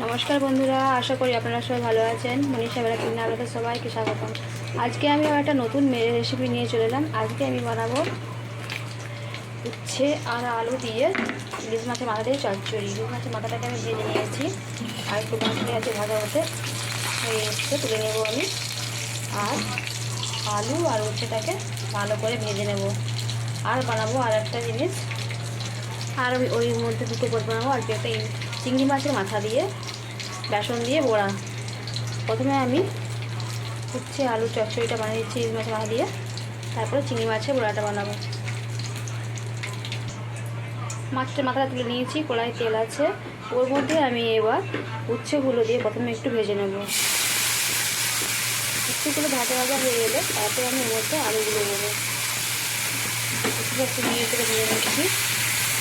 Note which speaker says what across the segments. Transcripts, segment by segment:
Speaker 1: নমস্কার বন্ধুরা, আশা করি আপনারা সবাই ভালো আছেন। মনীষা বেলা কিনে আপনাদের সবাইকে স্বাগতম। আজকে আমি আবার একটা নতুন মেয়ের রেসিপি নিয়ে চলে এলাম। আজকে আমি বানাবো উচ্ছে আর আলু দিয়ে ইলিশ মাছের মাথা দিয়ে চচ্চড়ি। ইলিশ মাছের মাথাটাকে আমি ভেজে নিয়েছি। আর একটু বাঁচলে আছে ভাজা হতে। এসছে তুলে নেব আমি। আর আলু আর উচ্ছেটাকে ভালো করে ভেজে নেব। আর বানাবো আর একটা জিনিস। আর ওই মধ্যে দুটো পদ বানাবো। আর কি, একটা চিংড়ি মাছের মাথা দিয়ে বেসন দিয়ে বড়া। প্রথমে আমি উচ্ছে আলু চচ্চড়িটা বানিয়ে দিচ্ছি, ইলিশ মাছের মাথা দিয়ে। তারপরে চিংড়ি মাছের বড়াটা বানাবো। মাছটা মাথাটা তুলে নিয়েছি কড়াই তেল আছে। ওর মধ্যে আমি এবার উচ্ছেগুলো দিয়ে প্রথমে একটু ভেজে নেব। উচ্ছেগুলো ভাজা ভাজা হয়ে গেলে তারপরে আমি ওর মধ্যে আলুগুলো দেবো। একটু নিয়ে করে ভেজে নিচ্ছি।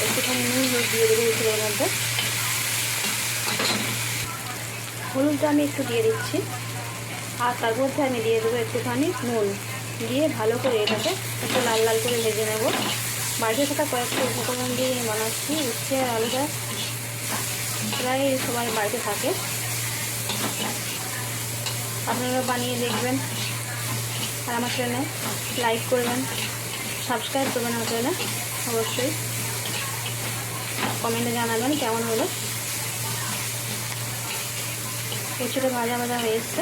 Speaker 1: একটুখানি নুন দিয়ে দেবো উচ্ছেগুলোর মধ্যে। হলুদটা আমি একটু দিয়ে দিচ্ছি। আর তার মধ্যে আমি দিয়ে দেবো একটুখানি নুন। দিয়ে ভালো করে এটাকে একটু লাল লাল করে ভেজে নেব। বাড়িতে থাকা কয়েকটা উপকরণ দিয়ে বানাচ্ছি। উচ্ছে আর আলুটা প্রায় সবাই বাড়িতে থাকে। আপনারা বানিয়ে দেখবেন। আর আমার চ্যানেলে লাইক করবেন, সাবস্ক্রাইব করবেন আমার চ্যানেলে। অবশ্যই। কমেন্টে জানাবেন কেমন হলো। উচ্ছেটা ভাজা ভাজা হয়ে এসছে।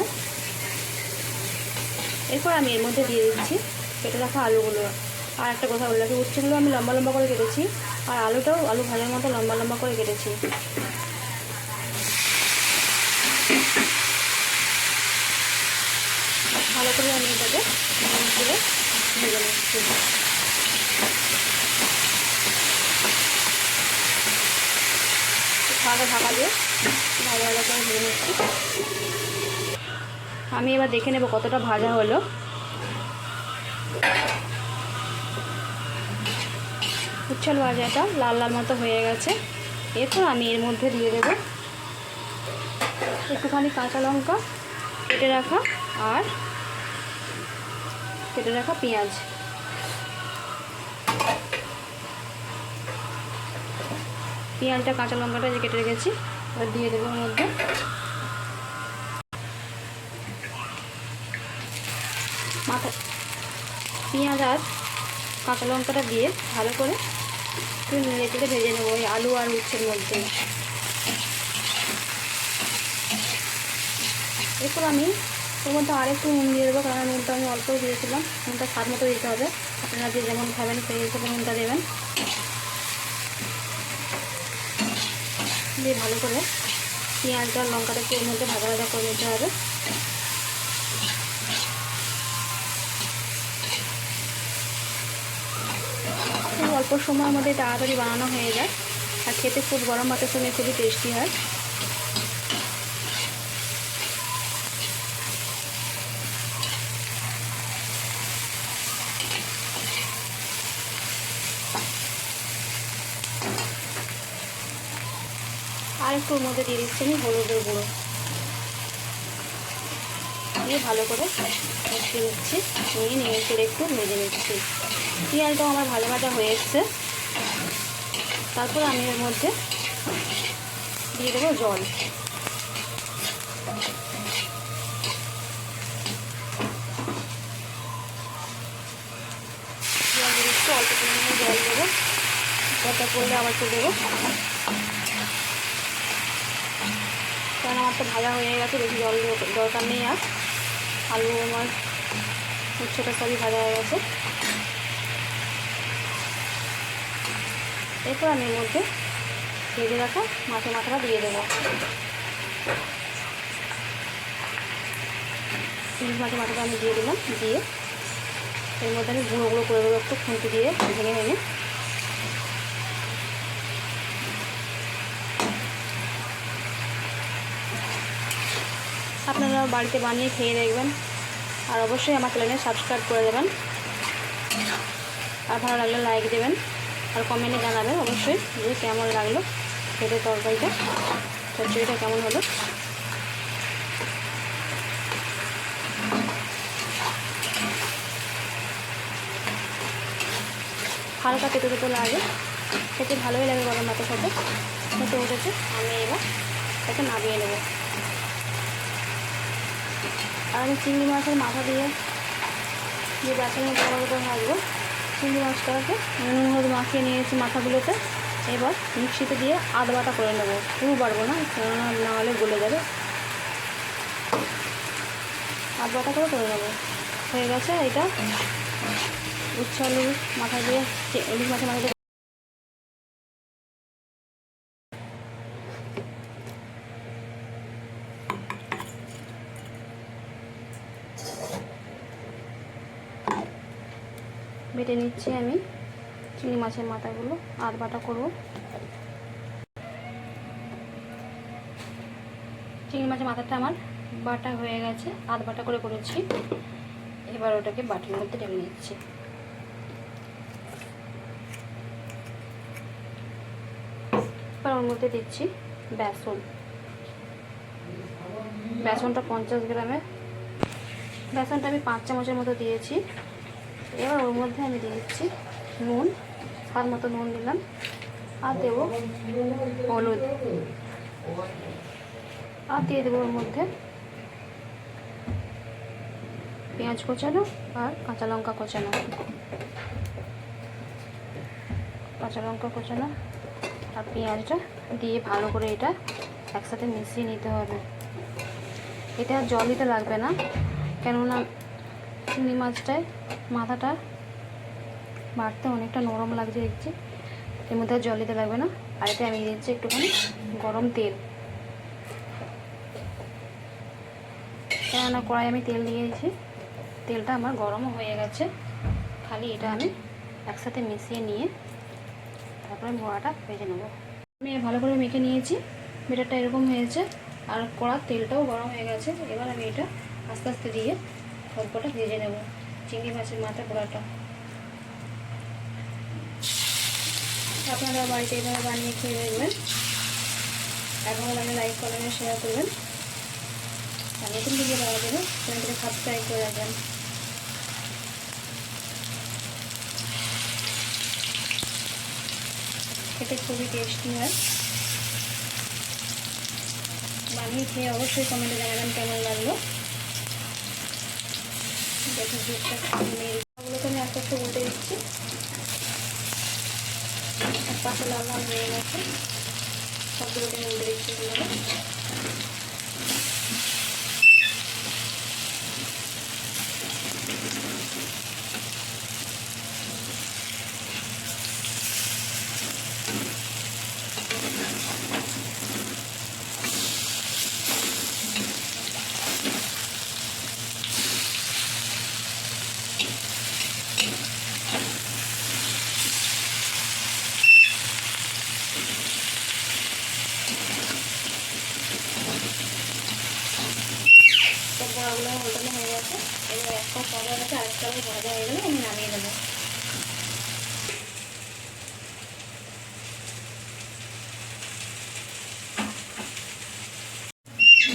Speaker 1: এরপর আমি এর মধ্যে দিয়ে দিচ্ছি কেটে রাখা আলুগুলো। আর একটা কথা বলে রাখি উচ্ছেগুলো আমি লম্বা লম্বা করে কেটেছি, আর আলুটাও আলু ভাজার মতো লম্বা লম্বা করে কেটেছি। ভালো করে আমি এটাকে ভেজে নিচ্ছি। খাওয়াটা ঢাকা দিয়ে। ভালো করে ভেজে নিচ্ছি। আমি এবার দেখে নেব কতটা ভাজা হলো। উচ্ছাল ভাজাটা লাল লাল মতো হয়ে গেছে। এরপর আমি এর মধ্যে দিয়ে দেবো একটুখানি কাঁচা লঙ্কা, কেটে রাখা আর কেটে রাখা পেঁয়াজ। পেঁয়াজটা, কাঁচা লঙ্কাটা যে কেটে রেখেছি, এবার দিয়ে দেবো ওর মধ্যে। মাথা, পেঁয়াজ আর কাঁচা লঙ্কাটা দিয়ে ভালো করে একটু ভেজে নেব ওই আলু আর উচ্ছের মধ্যে। এরপর আমি ওর মধ্যে আরেকটু নুন দিয়ে দেবো, কারণ নুনটা আমি অল্প দিয়েছিলাম। নুনটা স্বাদ মতো দিতে হবে। আপনারা যে যেমন খাবেন সেই হিসেবে নুনটা দেবেন। দিয়ে ভালো করে পেঁয়াজটা লঙ্কাটা এর মধ্যে ভাজা ভাজা করে নিতে হবে। অল্প সময়ের মধ্যে তাড়াতাড়ি বানানো হয়ে যায়। আর খেতে খুব গরম ভাতের সঙ্গে খুবই টেস্টি হয়। একটু ওর মধ্যে দিয়ে দিচ্ছি আমি হলুদের গুঁড়ো। দিয়ে ভালো করে মিশিয়ে নিচ্ছি। নিয়ে নিয়ে ছেড়ে একটু ভেজে নিচ্ছি। পেঁয়াজটাও আমার ভালো ভাজা হয়ে এসছে। তারপর আমি এর মধ্যে দিয়ে দেবো জল। একটু অল্প পরিমাণে জল দেবো। জলটা করলে আবার একটু দেবো। কারণ আমার তো ভাজা হয়ে গেছে, বেশি জল দরকার নেই আর। আলু আমার উচ্ছেটা সবই ভাজা হয়ে গেছে। এরপর আমি এর মধ্যে ভেজে রাখা মাছের মাথাটা দিয়ে দেবো। ইলিশ মাছের মাথাটা আমি দিয়ে দিলাম, দিয়ে এর মধ্যে আমি গুঁড়ো গুঁড়ো করে দেবো একটু খুন্তি দিয়ে ভেঙে ভেঙে আপনারা বাড়িতে বানিয়ে খেয়ে দেখবেন। আর অবশ্যই আমার চ্যানেলে সাবস্ক্রাইব করে দেবেন। আর ভালো লাগলে লাইক দেবেন। আর কমেন্টে জানাবেন অবশ্যই যে কেমন লাগল খেতে তরকারিটা চচ্চড়িটা কেমন হলো। হালকা তেতো তেতো লাগে। খেতে ভালোই লাগে গরম ভাতের সাথে। উঠেছে, আমি এবার এটাকে নামিয়ে নেব। আমি চিংড়ি মাছের মাথা দিয়ে যে বেসনের বড়াগুলো ভাজবো চিংড়ি মাছটাকে নুন হলুদ মাখিয়ে নিয়েছি মাথাগুলোতে। এবার মিক্সিতে দিয়ে আধ বাটা করে নেব। পুরো বাড়বো না কেননা না হলে গলে যাবে। আধ বাটা করে করে নেব। হয়ে গেছে এটা। উচ্ছে আলু মাথা দিয়ে ইলিশ মাছের মাথা দিয়ে বেটে নিচ্ছি আমি চিংড়ি মাছের মাথাগুলো আধ বাটা করব। চিংড়ি মাছের মাথাটা আমার বাটা হয়ে গেছে আধ বাটা করে করেছি। এবার ওটাকে বাটির মধ্যে ঢেলে নিচ্ছি। এবার ওর মধ্যে দিচ্ছি বেসন। বেসনটা পঞ্চাশ গ্রামের বেসনটা আমি পাঁচ চামচের মতো দিয়েছি। এবার ওর মধ্যে আমি দিয়ে দিচ্ছি নুন, স্বাদ মতো নুন দিলাম, আর দেবো হলুদ। আর দিয়ে দেবো ওর মধ্যে পেঁয়াজ কোচানো আর কাঁচা লঙ্কা কোচানো। কাঁচা লঙ্কা কোচানো আর পেঁয়াজটা দিয়ে ভালো করে এটা একসাথে মিশিয়ে নিতে হবে। এটা জল দিতে লাগবে না, কেননা চিংড়ি মাছটায়, মাথাটা বাড়তে অনেকটা নরম লাগছে দেখছি। এর মধ্যে জল দিতে লাগবে না। আর এতে আমি দিচ্ছি একটুখানি গরম তেল। কেননা কড়াই আমি তেল দিয়ে দিয়েছি। তেলটা আমার গরমও হয়ে গেছে। খালি এটা আমি একসাথে মিশিয়ে নিয়ে তারপরে বড়াটা ভেজে নেব। আমি ভালো করে মেখে নিয়েছি। বেটারটা এরকম হয়েছে। আর কড়ার তেলটাও গরম হয়ে গেছে। এবার আমি এটা আস্তে আস্তে দিয়ে অল্পটা ভেজে নেব। চিংড়ি মাছের মাথা পোড়াটা। আপনারা বাড়িতে এভাবে বানিয়ে খেয়ে দেখবেন। এখন আমি লাইক করবেন শেয়ার করবেন। আর নতুন ভিডিও পাওয়ার জন্য চ্যানেলটিকে সাবস্ক্রাইব করে রাখবেন। খেতে খুবই টেস্টি হয়। বানিয়ে খেয়ে অবশ্যই কমেন্টে জানাবেন কেমন লাগল। দেখুন দুধটা আমি আস্তে আস্তে উল্টে দিচ্ছি পাশে লাল লাল হয়ে গেছে সবগুলোকে আমি উল্টে দিচ্ছি। এগুলোকে উল্টানো হয়ে গেছে এবার একটা ভাজা গেছে আরেকটা ভাজা হয়ে গেলে আমি নামিয়ে দেবো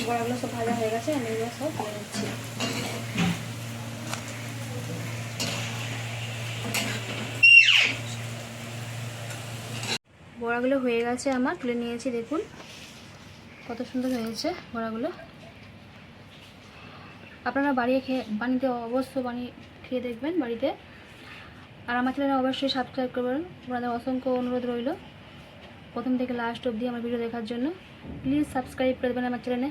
Speaker 1: বড়াগুলো সব ভাজা হয়ে গেছে আমি এগুলো সব তুলে নিচ্ছি বড়াগুলো হয়ে গেছে আমার, তুলে নিয়েছি, দেখুন। কত সুন্দর হয়েছে বড়াগুলো। আপনারা বাড়িয়ে খেয়ে বানিতে অবশ্য বানিয়ে খেয়ে দেখবেন বাড়িতে। আর আমার চ্যানেলে অবশ্যই সাবস্ক্রাইব করবেন। আপনাদের অসংখ্য অনুরোধ রইল। প্রথম থেকে লাস্ট অবধি আমার ভিডিও দেখার জন্য। প্লিজ সাবস্ক্রাইব করে দেবেন আমার চ্যানেলে